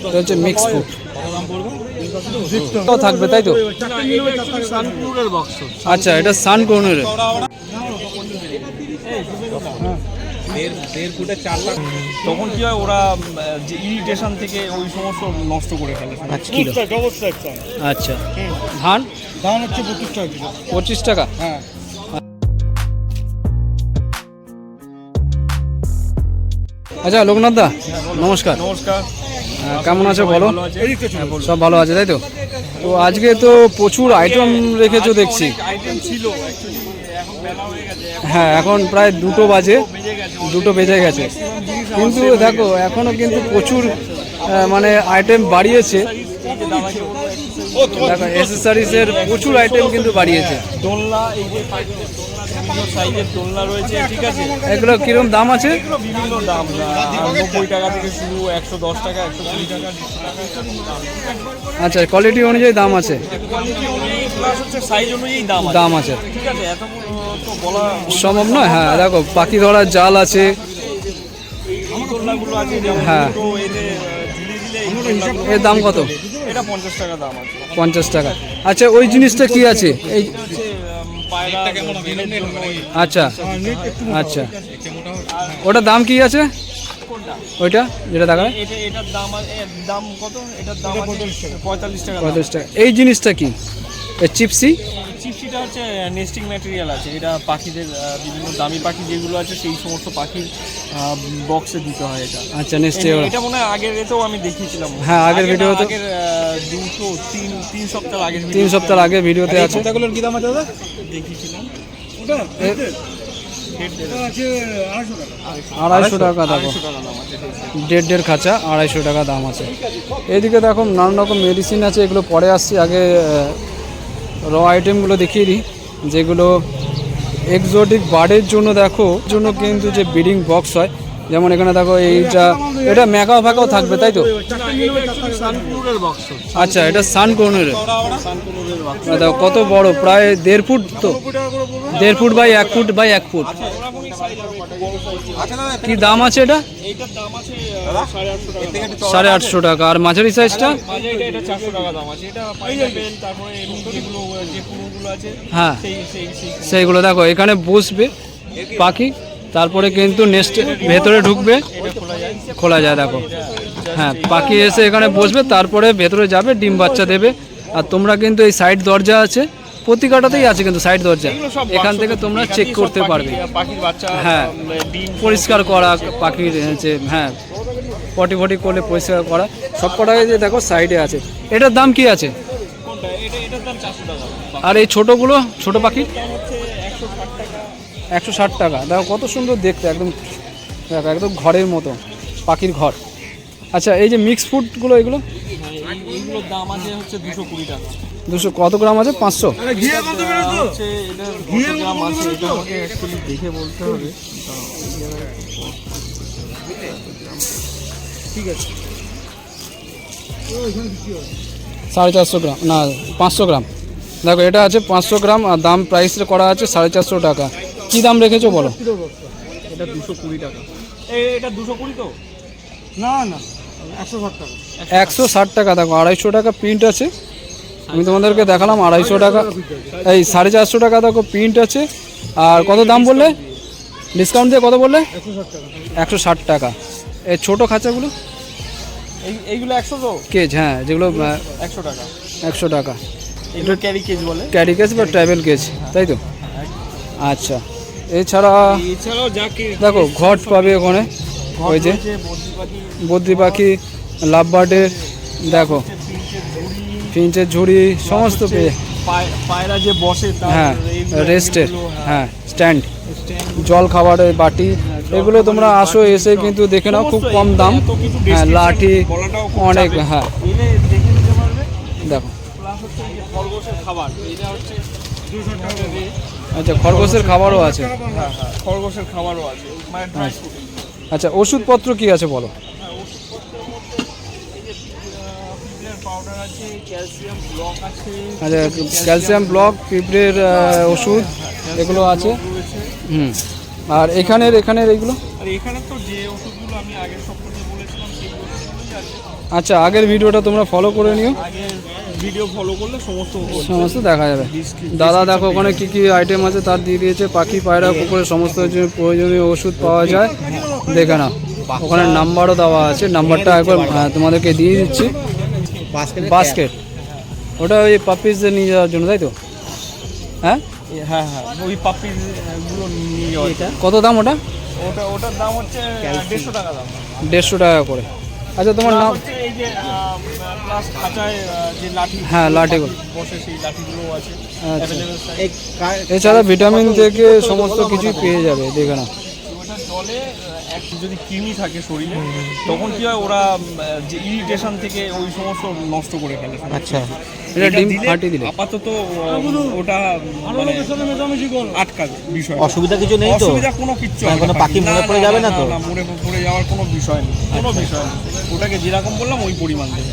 এটা হচ্ছে mix food থাকবে তাই তো? আচ্ছা এটা সান কর্নার তখন কি হয় ওরা যে ইরিটেশন থেকে ওই সমস্ত নষ্ট করে ফেলে। আচ্ছা আচ্ছা। ধান? ধান হচ্ছে পঁচিশ টাকা পঁচিশ টাকা? হ্যাঁ। আচ্ছা লোকনাথ দা নমস্কার। নমস্কার। কেমন আছো বলো। সব ভালো আছে তাই তো? তো আজকে তো প্রচুর আইটেম রেখেছো দেখছি। হয়ে এখন হ্যাঁ এখন প্রায় দুটো বাজে দুটো বেজে গেছে কিন্তু দেখো এখনও কিন্তু প্রচুর মানে আইটেম বাড়িয়েছে। দেখো এসেসারিজের প্রচুর আইটেম কিন্তু বাড়িয়েছে। দোলনা এই যে সাইজের দোলনা রয়েছে ঠিক আছে? এগুলো কিরম দাম আছে? এগুলো বিভিন্ন দাম নব্বই টাকা থেকে শুরু একশো দশ টাকা একশো কুড়ি টাকা। আচ্ছা কোয়ালিটি অনুযায়ী দাম আছে? কোয়ালিটি অনুযায়ী প্লাস হচ্ছে সাইজ অনুযায়ী দাম আছে। দাম আছে। ঠিক আছে এত তো বলা সম্ভব নয়? হ্যাঁ দেখো পাখি ধরার জাল আছে। দোলনাগুলো আছে হ্যাঁ। এর দাম কত? এটা পঞ্চাশ টাকা দাম আছে। পঞ্চাশ টাকা। আচ্ছা ওই জিনিসটা কি আছে? এই আচ্ছা আচ্ছা। ওটা দাম কি আছে? ওইটা যেটা দেখা দাম কত? এটার দাম পঁয়তাল্লিশ টাকা। পঁয়তাল্লিশ টাকা এই জিনিসটা কি? চিপসি? চিপসিটা হচ্ছে নেস্টিং ম্যাটেরিয়াল আছে। এটা পাখিদের বিভিন্ন দামি পাখি যেগুলো আছে সেই সমস্ত পাখির বক্সে দিতে হয় এটা। আচ্ছা নেক্সট এটা- মনে হয় আগের এতেও আমি দেখিয়েছিলাম। হ্যাঁ, আগের ভিডিওতে- আগের দুটো তিন তিন সপ্তাহ আগের তিন সপ্তাহ আগে ভিডিওতে আছে। এগুলোর কি দাম আছে দাদা? দেখিয়েছিলাম। ওটা? আড়াইশো টাকা। দেখো। দাম দেড়। দেড় খাঁচা আড়াইশো টাকা দাম আছে। এইদিকে দেখো নানান রকম মেডিসিন আছে এগুলো পরে আসছি। আগে র আইটেমগুলো দেখিয়ে দিই, যেগুলো এক্সোটিক বার্ডের জন্য দেখো জন্য কিন্তু যে ব্রিডিং বক্স হয়, যেমন এখানে দেখো এইটা, এটা ম্যাকাও ফ্যাকাও থাকবে, তাই তো? আচ্ছা এটা সান কর্নারের দেখো কত বড়, প্রায় দেড় ফুট তো? দেড় ফুট বাই এক ফুট বাই এক ফুট। কি দাম আছে এটা? সাড়ে আটশো টাকা আর মাঝারি সাইজটা হ্যাঁ। সেই সেই সেই। সেইগুলো দেখো এখানে বসবে পাখি তারপরে কিন্তু নেক্সট ভেতরে ঢুকবে খোলা যায় দেখো। হ্যাঁ পাখি এসে এখানে বসবে তারপরে ভেতরে যাবে ডিম বাচ্চা দেবে। আর তোমরা কিন্তু এই সাইড দরজা আছে প্রতিকাটাতেই আছে কিন্তু সাইড দরজা। এখান থেকে তোমরা চেক করতে পারবে। হ্যাঁ। পরিষ্কার করা পাখির যে হ্যাঁ পটি ফটি করলে পরিষ্কার করা। সব কটাই যে দেখো সাইডে আছে। এটার দাম কি আছে? আর এই ছোটোগুলো ছোটো পাখির একশো ষাট টাকা। দেখো কত সুন্দর দেখতে একদম দেখো একদম ঘরের মতো পাখির ঘর। আচ্ছা এই যে মিক্স ফুডগুলো এগুলো? হ্যাঁ, এইগুলোর দাম আছে হচ্ছে দুশো কুড়ি টাকা। দুশো কত গ্রাম আছে? পাঁচশো। দেখে বলতে হবে। ঠিক আছে। সাড়ে চারশো গ্রাম না পাঁচশো গ্রাম। দেখো এটা আছে পাঁচশো গ্রাম আর দাম প্রাইস করা আছে সাড়ে চারশো টাকা। কী দাম রেখেছো বলো? এটা দুশো কুড়ি টাকা। এটা দুশো কুড়ি তো? না না একশো ষাট টাকা। একশো ষাট টাকা দেখো আড়াইশো টাকা প্রিন্ট আছে। আমি তোমাদেরকে দেখালাম আড়াইশো টাকা। এই সাড়ে চারশো টাকা দেখো প্রিন্ট আছে। আর কত দাম বললে? ডিসকাউন্ট দিয়ে কত বললে? একশো ষাট টাকা। এই ছোটো খাঁচাগুলো? এইগুলো একশো তো? কেজ হ্যাঁ যেগুলো একশো টাকা। একশো টাকা। এগুলো ক্যারি কেজ বলে। ক্যারি কেজ বা ট্রাভেল কেজ তাই তো? আচ্ছা এছাড়া এছাড়াও দেখো ঘট পাবে ওখানে। ওই যে বদ্রি পাখি লাভ বার্ডের দেখো। ফিঞ্চের ঝুড়ি সমস্ত পেয়ে। পায়রা যে বসে হ্যাঁ রেস্টের হ্যাঁ। স্ট্যান্ড জল খাবারের বাটি এগুলো তোমরা আসো এসে কিন্তু দেখে নাও খুব কম দাম। হ্যাঁ লাঠি অনেক হ্যাঁ। দেখে খরগোশের আচ্ছা খরগোশের খাবারও আছে। হ্যাঁ হ্যাঁ খরগোশের খাবারও আছে। মানে ড্রাই ফ্রুট আচ্ছা ওষুধপত্র কি আছে বলো পাউডার আছে ক্যালসিয়াম ব্লক আছে আচ্ছা ক্যালসিয়াম ব্লক পিঁপড়ের ওষুধ এগুলো আছে। হুম। আর এখানের এখানের এইগুলো? এখানে তো যে ওষুধগুলো আমি আগের সপ্তাহে বলেছিলাম আচ্ছা আগের ভিডিওটা তোমরা ফলো করে নিও। ভিডিও ফলো করলে সমস্ত সমস্ত দেখা যাবে। দাদা দেখো ওখানে কি কি আইটেম আছে তার দিয়ে দিয়েছে। পাখি পায়রা কুকুরের সমস্ত প্রয়োজনীয় ওষুধ পাওয়া যায়। দেখে নাও। ওখানে নাম্বারও দেওয়া আছে। নাম্বারটা একবার তোমাদেরকে দিয়ে দিচ্ছি। বাস্কেট ওটা ওই পাপিসদের নিয়ে যাওয়ার জন্য তাই তো? হ্যাঁ? হ্যাঁ হ্যাঁ ওই পাপি নিয়ে যাওয়া কত দাম ওটা? ওটা ওটার দাম হচ্ছে দেড়শো টাকা দাম। দেড়শো টাকা করে। আচ্ছা তোমার নাম? হচ্ছে এই যে প্লাস খাঁচায় যে লাঠি হ্যাঁ, লাঠিগুলো। বসে সেই লাঠিগুলো আছে আচ্ছা। এছাড়া ভিটামিন থেকে সমস্ত কিছুই পেয়ে যাবে দেখে নাও। এক যদি কৃমি থাকে শরীরে তখন কি হয় ওরা যে ইরিটেশন থেকে ওই সমস্ত নষ্ট করে ফেলে। আচ্ছা। এটা ডিম ফাটিয়ে দিলে? আপাতত ওটা মানে আটকাবে বিষয় অসুবিধা কিছু নেই তো? অসুবিধা কোনো কিচ্ছু মানে কোনো পাখি মরে না, পড়ে যাবে না না, তো? না, মরে পড়ে যাওয়ার কোনো বিষয় নেই। কোনো বিষয় নেই। ওটাকে যেরকম বললাম ওই পরিমাণ দেবে।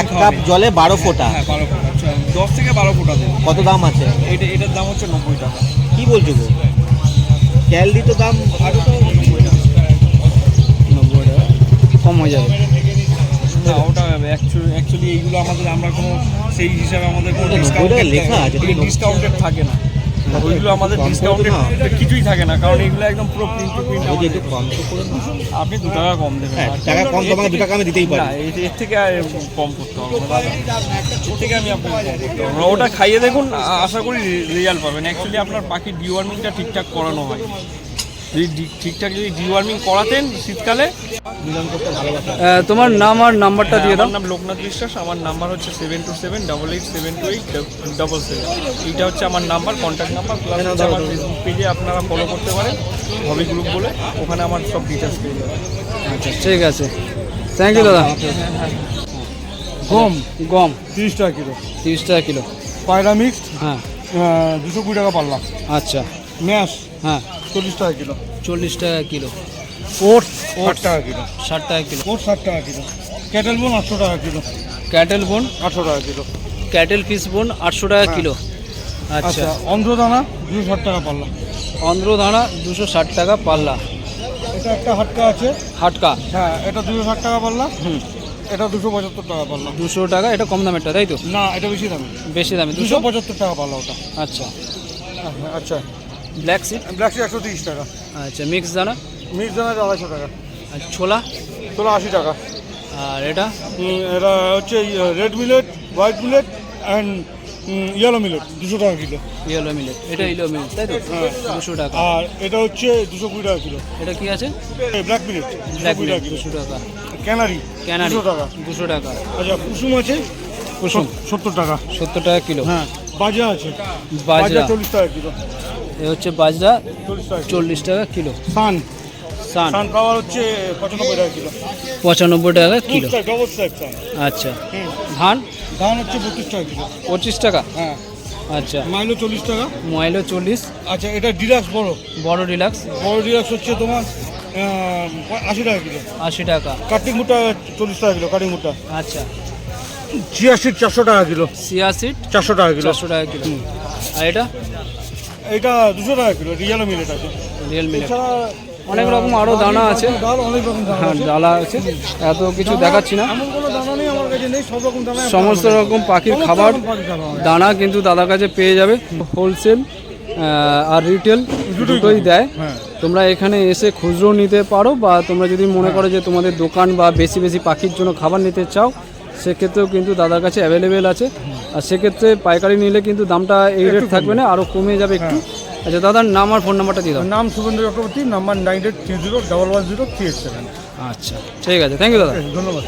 এক কাপ জলে বারো ফোঁটা? হ্যাঁ বারো ফোঁটা। আচ্ছা, দশ থেকে বারো ফোঁটা দেবে। কত দাম আছে? এটা এটার দাম হচ্ছে নব্বই টাকা। কি বলছো গো? ক্যালদি তো দাম আরও তো নব্বই টাকা কম হয়ে যাবে। না ওটা অ্যাকচুয়ালি এইগুলো আমাদের আমরা কোনো সেই হিসাবে আমাদের কোনো ডিসকাউন্ট লেখা ডিসকাউন্টেড থাকে না। ওইগুলো আমাদের না। কিছুই থাকে না কারণ এগুলো একদম পুরো প্রিন্ট টু প্রিন্ট একটু কম আপনি দু টাকা কম দেবেন হ্যাঁ, টাকা কম তোমাকে দু টাকা আমি দিতেই পারি। না এর থেকে আর কম করতে হবে। এর থেকে আমি। ওটা খাইয়ে দেখুন আশা করি রেজাল্ট পাবেন অ্যাকচুয়ালি আপনার পাখির ডিওয়ার্মিংটা ঠিকঠাক করানো হয় যদি ডি- ঠিকঠাক যদি ডিওয়ার্মিং করাতেন শীতকালে? তোমার নাম আর নাম্বারটা দিয়ে দাও। নাম লোকনাথ বিশ্বাস আমার নাম্বার হচ্ছে seven two seven double eight seven two eight double seven এইটা হচ্ছে আমার নাম্বার কন্ট্যাক্ট নাম্বার প্লাস হচ্ছে আমার ফেসবুক পেজে আপনারা ফলো করতে পারেন হবি গ্রুপ বলে। ওখানে আমার সব ডিটেলস পেয়ে যাবেন। আচ্ছা ঠিক আছে। থ্যাংক ইউ দাদা। গম গম। তিরিশ টাকা কিলো। তিরিশ টাকা কিলো। পায়রা মিক্সড হ্যাঁ। দুশো কুড়ি টাকা পাল্লা। আচ্ছা। ম্যাশ। হ্যাঁ। চল্লিশ টাকা কিলো। চল্লিশ টাকা কিলো। ওটস ষাট টাকা কিলো। ষাট টাকা কিলো। ওটস ষাট টাকা কিলো। ক্যাটেল বোন আটশো টাকা কিলো। ক্যাটেল বোন? আটশো টাকা কিলো। ক্যাটেল ফিস বোন আটশো টাকা কিলো। আচ্ছা। আচ্ছা অন্ধ্রদানা দুশো ষাট টাকা পাল্লা। অন্ধ্রধানা দুশো ষাট টাকা পাল্লা। এটা একটা হাটকা আছে। হাটকা? হ্যাঁ এটা দুশো ষাট টাকা পাল্লা। হুম। এটা দুশো পঁচাত্তর টাকা পাল্লা। দুশো টাকা এটা কম দামেরটা তাই তো? না এটা বেশি দামি। বেশি দামে দুশো? দুশো পঁচাত্তর টাকা পাল্লা ওটা। আচ্ছা। আচ্ছা। ব্ল্যাক সিড ব্ল্যাক একশো তিরিশ টাকা। আচ্ছা মিক্স দানা? মিক্স দানা আড়াইশো টাকা। আর ছোলা? তোলা আশি টাকা। আর এটা? এটা হচ্ছে red millet white millet and yellow millet দুশো টাকা কিলো। ইয়েলো মিলেট এটা ইয়েলো মিলেট তাই তো? দুশো টাকা। আর এটা হচ্ছে দুশো কুড়ি টাকা কিলো। এটা কি আছে? ব্ল্যাক মিলেট ব্ল্যাক মিলেট দুশো টাকা। ক্যানারি ক্যানারি দুশো টাকা। দুশো টাকা। আচ্ছা কুসুম আছে? কুসুম। সত্তর টাকা। সত্তর টাকা কিলো। হ্যাঁ বাজরা আছে। বাজরা চল্লিশ টাকা কিলো। এ হচ্ছে বাজরা চল্লিশ টাকা কিলো। সান। সান। সানফ্লাওয়ার হচ্ছে পঁচানব্বই টাকা কিলো। পঁচানব্বই টাকা কিলো। আচ্ছা। ধান? ধান হচ্ছে বত্রিশ টাকা কিলো। পঁচিশ টাকা? হ্যাঁ। আচ্ছা। মাইলো চল্লিশ টাকা। মোবাইলও চল্লিশ। আচ্ছা এটা ডিলাক্স বড়। বড় ডিলাক্স? বড় ডিলাক্স হচ্ছে তোমার আশি টাকা কিলো। আশি টাকা। কাটিং মুটা চল্লিশ টাকা কিলো কাটিং মুটা আচ্ছা। ছিয়াশি চারশো টাকা কিলো। সিয়াসিট চারশো টাকা কিলো। চারশো টাকা কিলো। আর এটা? এটা দুশো টাকা কিলো রিয়ালো মিলেট আছে। রিয়েলমি এছাড়া অনেক রকম আরও দানা আছে। ডাল অনেক রকম দানা হ্যাঁ ডালা আছে। এত কিছু দেখাচ্ছি না। এমন কোনো দানা নেই আমার কাছে নেই সব রকম দানা সমস্ত রকম পাখির খাবার হয়। দানা কিন্তু দাদার কাছে পেয়ে যাবে। হোলসেল আর রিটেল দুটোই দেয়। হ্যাঁ। তোমরা এখানে এসে খুচরো নিতে পারো বা তোমরা যদি মনে করো যে তোমাদের দোকান বা বেশি বেশি পাখির জন্য খাবার নিতে চাও সেক্ষেত্রেও কিন্তু দাদার কাছে অ্যাভেলেবেল আছে। আর সেক্ষেত্রে পাইকারি নিলে কিন্তু দামটা এই রেট থাকবে না আরও কমে যাবে একটু। আচ্ছা দাদার নাম আর ফোন নাম্বারটা দিয়ে দাও। নাম Shubhendra Chakraborty number nine eight three zero double one zero three eight seven আচ্ছা ঠিক আছে। থ্যাংক ইউ দাদা। ধন্যবাদ।